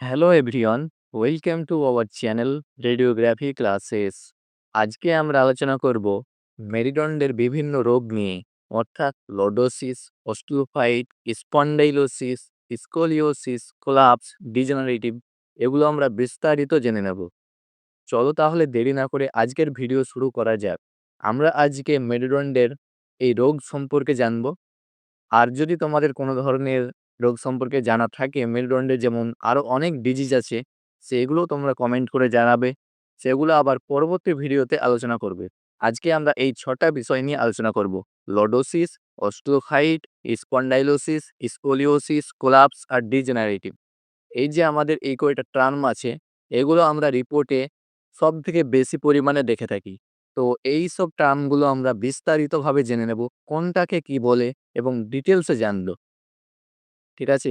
Hello everyone welcome to our channel radiography classes আজকে আমরা আলোচনা করব মেরুদণ্ডের বিভিন্ন রোগ নিয়ে, অর্থাৎ lordosis osteophyte spondylosis scoliosis collapse degenerative এগুলো আমরা বিস্তারিত জেনে নেব। চলো তাহলে দেরি না করে আজকের ভিডিও শুরু করা যাক। আমরা আজকে মেরুদণ্ডের এই রোগ সম্পর্কে জানব। আর যদি তোমাদের কোনো ধরনের রোগ সম্পর্কে জানা থাকে। মেরুদণ্ডে যেমন আরও অনেক ডিজিজ আছে, সেগুলো তোমরা কমেন্ট করে জানাবে। সেগুলো আবার পরবর্তী ভিডিওতে আলোচনা করবে। আজকে আমরা এই ছটা বিষয় নিয়ে আলোচনা করব। Lordosis osteophyte spondylosis scoliosis collapse আর ডিজেনারেটিভ এই যে আমাদের এই কয়টা টার্ম আছে, এগুলো আমরা রিপোর্টে সব থেকে বেশি পরিমাণে দেখে থাকি। তো এই সব টার্মগুলো আমরা বিস্তারিতভাবে জেনে নেব, কোনটাকে কি বলে এবং ডিটেলসে জানলো ঠিক আছে?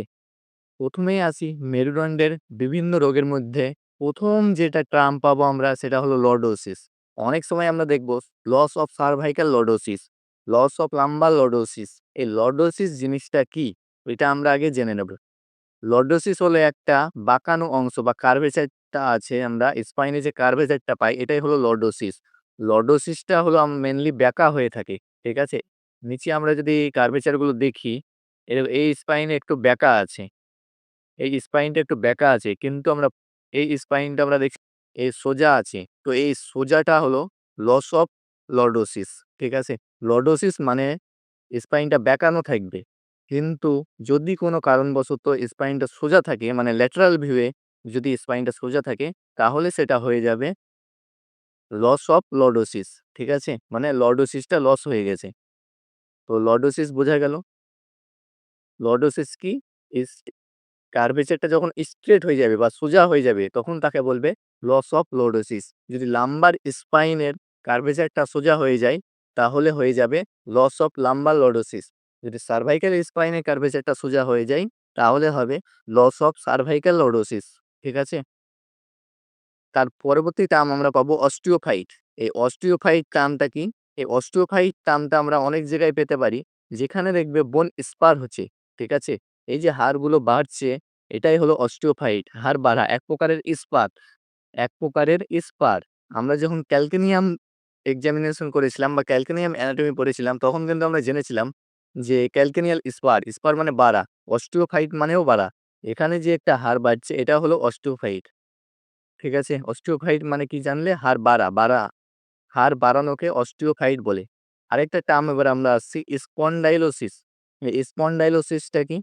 প্রথমেই আসি মেরুদণ্ডের বিভিন্ন রোগের মধ্যে। প্রথম যেটা ট্রাম পাবো আমরা সেটা হলো লর্ডোসিস। অনেক সময় আমরা দেখব loss of cervical lordosis, loss of lumbar lordosis. এই লর্ডোসিস জিনিসটা কি? এটা আমরা আগে জেনে নেব। লর্ডোসিস হলো একটা বাঁকানো অংশ বা কার্ভেচারটা আছে আমরা স্পাইনে যে কার্ভেচারটা পাই এটাই হলো লর্ডোসিস। লর্ডোসিসটা হলো মেনলি ব্যাকা হয়ে থাকে, ঠিক আছে? নিচে আমরা যদি কার্ভেচারগুলো দেখি এর, এই স্পাইনে একটু ব্যাকা আছে। এই স্পাইনটা একটু ব্যাকা আছে, কিন্তু আমরা, এই স্পাইনটা আমরা দেখি এই সোজা আছে। তো এই সোজাটা হলো লস অফ লর্ডোসিস ঠিক আছে? লর্ডোসিস মানে স্পাইনটা ব্যাকানো থাকবে। কিন্তু যদি কোনো কারণবশত স্পাইনটা সোজা থাকে মানে ল্যাটারাল ভিউয়ে যদি স্পাইনটা সোজা থাকে, তাহলে সেটা হয়ে যাবে লস অফ লর্ডোসিস ঠিক আছে? মানে লর্ডোসিসটা লস হয়ে গেছে। তো লর্ডোসিস বোঝা গেল? লর্ডোসিস কি কার্ভেচারটা যখন স্ট্রেট হয়ে যাবে বা সোজা হয়ে যাবে, তখন তাকে বলবে লস অফ লর্ডোসিস। যদি লাম্বার স্পাইনের কার্ভেচারটা সোজা হয়ে যায়, তাহলে হয়ে যাবে লস অফ লাম্বার লর্ডোসিস। যদি সার্ভাইকাল স্পাইনের কার্ভেচারটা সোজা হয়ে যায়, তাহলে হবে লস অফ সার্ভাইকাল লর্ডোসিস। ঠিক আছে? তার পরবর্তী টার্ম আমরা পাবো অস্টিওফাইট। এই অস্টিওফাইট টার্মটা কি? এই অস্টিওফাইট টার্মটা আমরা অনেক জায়গায় পেতে পারি, যেখানে দেখবে বোন স্পার হচ্ছে। ঠিক আছে? এই যে হাড়গুলো বাড়ছে, এটাই হলো অস্টিওফাইট হাড় বাড়া, এক প্রকারের ইস্পাত, এক প্রকারের ইস্পার আমরা যখন ক্যালকেনিয়াম এক্সামিনেশন করেছিলাম বা ক্যালকেনিয়াম অ্যানাটমি পড়েছিলাম, তখন কিন্তু আমরা জেনেছিলাম যে ক্যালকেনিয়াল স্পার স্পার মানে বাড়া অস্টিওফাইট মানেও বাড়া। এখানে যে একটা হাড় বাড়ছে, এটা হলো অস্টিওফাইট ঠিক আছে? অস্টিওফাইট মানে কি জানলে? হাড় বাড়া বাড়া, হাড় বাড়ানোকে অস্টিওফাইট বলে। আরেকটা টার্ম এবার আমরা আসছি স্পন্ডাইলোসিস স্পন্ডাইলোসিসটা কি?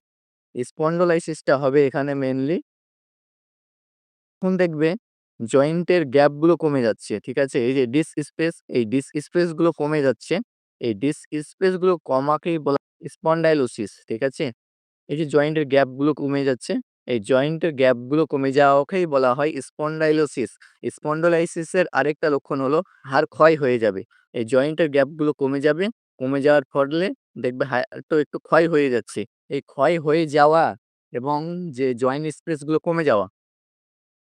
স্পন্ডোলাইসিসটা হবে এখানে মেনলি এখন দেখবে জয়েন্টের গ্যাপগুলো কমে যাচ্ছে, ঠিক আছে? এই যে ডিস স্পেস, এই ডিস স্পেসগুলো কমে যাচ্ছে। এই ডিস স্পেসগুলো কমাকেই বলা স্পন্ডাইলোসিস, ঠিক আছে? এই যে জয়েন্টের গ্যাপগুলো কমে যাচ্ছে, এই জয়েন্টের গ্যাপগুলো কমে যাওয়াকেই বলা হয় স্পন্ডাইলোসিস। স্পন্ডোলাইসিসের আরেকটা লক্ষণ হলো হাড় ক্ষয় হয়ে যাবে। এই জয়েন্টের গ্যাপগুলো কমে যাবে। কমে যাওয়ার ফলে দেখবে তো একটু ক্ষয় হয়ে যাচ্ছে। এই ক্ষয় হয়ে যাওয়া এবং যে জয়েন্ট স্পেসগুলো কমে যাওয়া।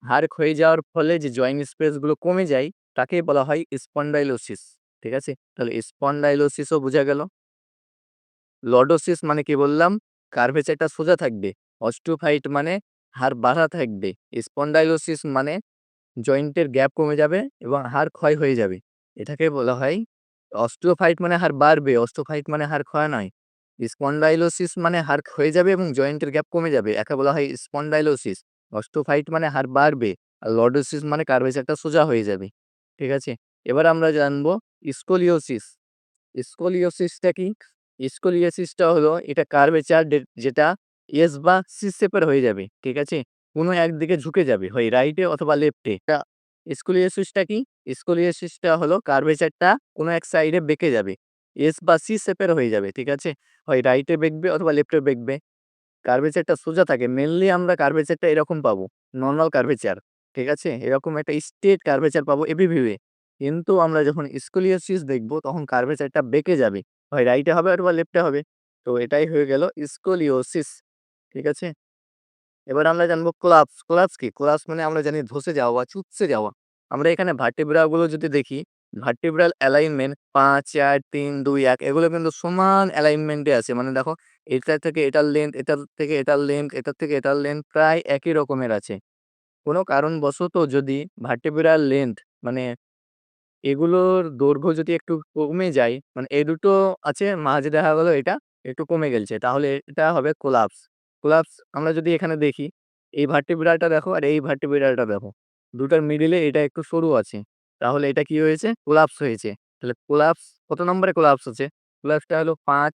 হাড় ক্ষয়ে যাওয়ার ফলে যে জয়েন্ট স্পেসগুলো কমে যায়, তাকেই বলা হয় স্পন্ডাইলোসিস ঠিক আছে? তাহলে স্পন্ডাইলোসিসও বোঝা গেল। লডোসিস মানে কি বললাম? কার্ভেচারটা সোজা থাকবে অস্টোফাইট মানে হাড় বাড়া থাকবে। স্পন্ডাইলোসিস মানে জয়েন্টের গ্যাপ কমে যাবে এবং হাড় ক্ষয় হয়ে যাবে। এটাকে বলা হয় অস্টোফাইট মানে হাড় বাড়বে অস্টোফাইট মানে হাড় ক্ষয় নয়। স্পন্ডাইলোসিস মানে হাড় ক্ষয়ে যাবে এবং জয়েন্টের গ্যাপ কমে যাবে। একে বলা হয় স্পন্ডাইলোসিস। অস্টোফাইট মানে হাড় বাড়বে আর লর্ডোসিস মানে কার্ভেচারটা সোজা হয়ে যাবে। ঠিক আছে? এবার আমরা জানব স্কোলিওসিস। স্কোলিওসিসটা কি? স্কোলিওসিসটা হলো এটা কার্ভেচার যেটা এস বা সি শেপের হয়ে যাবে। ঠিক আছে? কোনো একদিকে ঝুঁকে যাবে, হয় রাইটে অথবা লেফটে। স্কোলিওসিসটা কি? স্কোলিওসিসটা হলো কার্ভেচারটা কোনো এক সাইডে বেঁকে যাবে। এস বা সি শেপের হয়ে যাবে, ঠিক আছে? হয় রাইটে বেঁকবে অথবা লেফটে বেঁকবে। কার্ভেচারটা সোজা থাকে মেনলি আমরা কার্ভেচারটা এরকম পাবো নর্মাল কার্ভেচার ঠিক আছে? এরকম একটা স্টেট কার্ভেচার পাবো এবিভিউয়ে কিন্তু আমরা যখন স্কোলিওসিস দেখব, তখন কার্ভেচারটা বেঁকে যাবে, হয় রাইটে হবে অথবা লেফটে হবে। তো এটাই হয়ে গেল স্কোলিওসিস, ঠিক আছে? এবার আমরা জানব ক্লাপস ক্লাপস কি? ক্লাপস মানে আমরা জানি ধসে যাওয়া চুপসে যাওয়া। আমরা এখানে ভার্টেব্রাগুলো যদি দেখি, ভার্টিব্রাল অ্যালাইনমেন্ট পাঁচ, চার, তিন, দুই, এক, এগুলো কিন্তু সমান অ্যালাইনমেন্টে আছে। মানে দেখো, এটার থেকে এটার লেন্থ এটার থেকে এটার লেন্থ এটার থেকে এটার লেন্থ প্রায় একই রকমের আছে। কোনো কারণবশত যদি ভার্টিব্রাল লেন্থ মানে এগুলোর দৈর্ঘ্য যদি একটু কমে যায় মানে এই দুটো আছে, মাঝে দেখা গেলো এটা একটু কমে গেছে তাহলে এটা হবে কোলাপস কোলাপস আমরা যদি এখানে দেখি, এই ভার্টিব্রালটা দেখো আর এই ভার্টিব্রালটা দেখো। দুটার মিডিলে এটা একটু সরু আছে। তাহলে এটা কি হয়েছে? কোলাপস হয়েছে। তাহলে কোলাপস কত নম্বরে কোলাপস আছে কোলাপসটা হলো পাঁচ,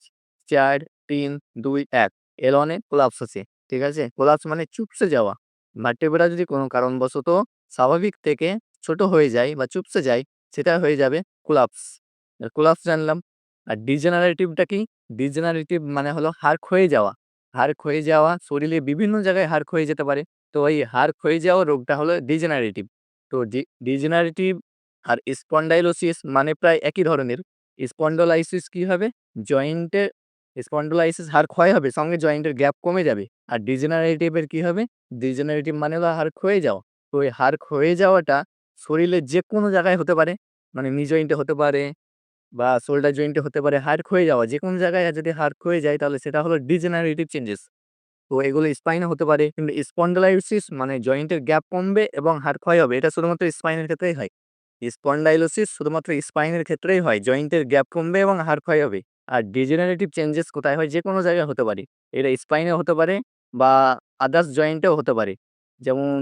চার, তিন, দুই, এক। এর অনেক কোলাপস আছে ঠিক আছে? কোলাপস মানে চুপসে যাওয়া। ভার্টিব্রা যদি কোনো কারণবশত স্বাভাবিক থেকে ছোট হয়ে যায় বা চুপসে যায়, সেটা হয়ে যাবে কোলাপস কোলাপস জানলাম। আর ডিজেনারেটিভটা কি? ডিজেনারেটিভ মানে হলো হাড় ক্ষয়ে যাওয়া। হাড় ক্ষয়ে যাওয়া, শরীরে বিভিন্ন জায়গায় হাড় ক্ষয়ে যেতে পারে। তো এই হাড় ক্ষয়ে যাওয়া রোগটা হলো ডিজেনারেটিভ তো ডিজেনারেটিভ আর স্পন্ডাইলোসিস মানে প্রায় একই ধরনের। স্পন্ডোলাইসিস কি হবে? জয়েন্টে স্পন্ডোলাইসিস হাড় ক্ষয় হবে, সঙ্গে জয়েন্টের গ্যাপ কমে যাবে। আর ডিজেনারেটিভের কি হবে? ডিজেনারেটিভ মানে হলো হাড় ক্ষয়ে যাওয়া। তো এই হাড় ক্ষয়ে যাওয়াটা শরীরের যে কোনো জায়গায় হতে পারে। মানে নি জয়েন্টে হতে পারে বা শোল্ডার জয়েন্টে হতে পারে হাড় ক্ষয়ে যাওয়া যে কোনো জায়গায় যদি হাড় ক্ষয়ে যায়, তাহলে সেটা হলো ডিজেনারেটিভ চেঞ্জেস তো এগুলো স্পাইনে হতে পারে, কিন্তু স্পন্ডালাইসিস মানে জয়েন্টের গ্যাপ কমবে এবং হাড় ক্ষয় হবে এটা শুধুমাত্র স্পাইনের ক্ষেত্রেই হয়। স্পন্ডাইলোসিস শুধুমাত্র স্পাইনের ক্ষেত্রেই হয় জয়েন্টের গ্যাপ কমবে এবং হাড় ক্ষয় হবে আর ডিজেনারেটিভ চেঞ্জেস কোথায় হয়? যে কোনো জায়গায় হতে পারে। এটা স্পাইনে হতে পারে বা আদার্স জয়েন্টেও হতে পারে। যেমন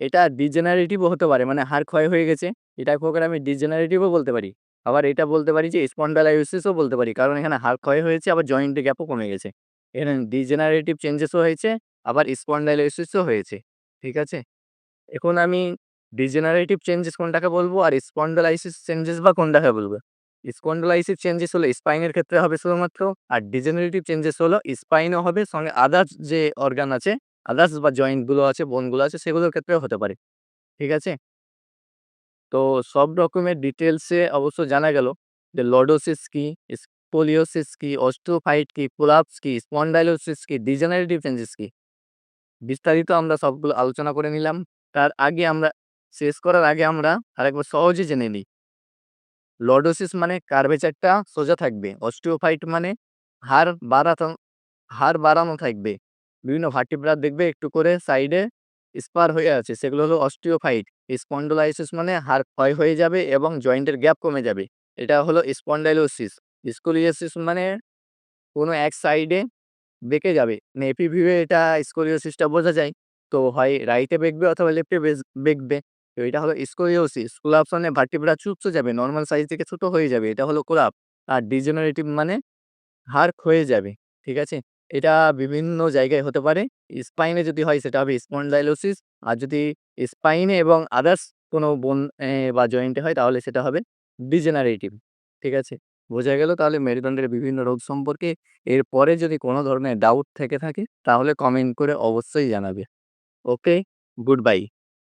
এটা ডিজেনারেটিভও হতে পারে মানে হাড় ক্ষয় হয়ে গেছে। এটা প্রকার আমি ডিজেনারেটিভও বলতে পারি। আবার এটা বলতে পারি যে স্পন্ডালাইসিসও বলতে পারি। কারণ এখানে হাড় ক্ষয় হয়েছে, আবার জয়েন্টের গ্যাপও কমে গেছে। এখানে ডিজেনারেটিভ চেঞ্জেসও হয়েছে, আবার স্পন্ডালাইসিসও হয়েছে। ঠিক আছে? এখন আমি ডিজেনারেটিভ চেঞ্জেস কোনটাকে বলব আর স্পন্ডালাইসিস চেঞ্জেস বা কোনটাকে বলব? স্পন্ডালাইসিস চেঞ্জেস হলো স্পাইনের ক্ষেত্রে হবে শুধুমাত্র, আর ডিজেনারেটিভ চেঞ্জেস হলো স্পাইনও হবে, সঙ্গে আদার্স যে অর্গান আছে আদার্স বা জয়েন্টগুলো আছে বোনগুলো আছে, সেগুলোর ক্ষেত্রেও হতে পারে। ঠিক আছে? তো সব রকমের ডিটেলসে অবশ্য জানা গেল যে লডোসিস কি স্পোলিওসিস কি অস্ট্রোফাইট কি কোলাপস কি স্পন্ডাইলোসিস কি ডিজেনারেটিভ চেঞ্জেস কি। বিস্তারিত আমরা সবগুলো আলোচনা করে নিলাম। তার আগে আমরা, শেষ করার আগে আমরা আরেকবার সহজে জেনে নিই। লডোসিস মানে কার্ভেচারটা সোজা থাকবে অস্টিওফাইট মানে হাড় বাড়াতো হাড় বাড়ানো থাকবে। বিভিন্ন ভার্টিব্রা দেখবে একটু করে সাইডে স্পার হয়ে আছে, সেগুলো হলো অস্টিওফাইট স্পন্ডোলাইসিস মানে হাড় ক্ষয় হয়ে যাবে এবং জয়েন্টের গ্যাপ কমে যাবে। এটা হলো স্পন্ডাইলোসিস স্কোলিওসিস মানে কোনো এক সাইডে বেঁকে যাবে। মানে এপিভিউয়ে এটা স্কোলিওসিসটা বোঝা যায়। তো হয় রাইটে বেঁকবে অথবা লেফটে বেঁকবে। তো এটা হলো স্কোলিওসিস কোলাপস মানে ভার্টিব্রা চুপসে যাবে নর্মাল সাইজ থেকে ছোট হয়ে যাবে। এটা হলো কোলাপ আর ডিজেনারেটিভ মানে হাড় ক্ষয়ে যাবে, ঠিক আছে? এটা বিভিন্ন জায়গায় হতে পারে। স্পাইনে যদি হয় সেটা হবে স্পন্ডাইলোসিস আর যদি স্পাইনে এবং আদার্স কোনো বোন বা জয়েন্টে হয় তাহলে সেটা হবে ডিজেনারেটিভ ঠিক আছে? বোঝা গেল তাহলে মেরুদণ্ডের বিভিন্ন রোগ সম্পর্কে। এরপরে যদি কোনো ধরনের ডাউট থেকে থাকে তাহলে কমেন্ট করে অবশ্যই জানাবে। Okay good bye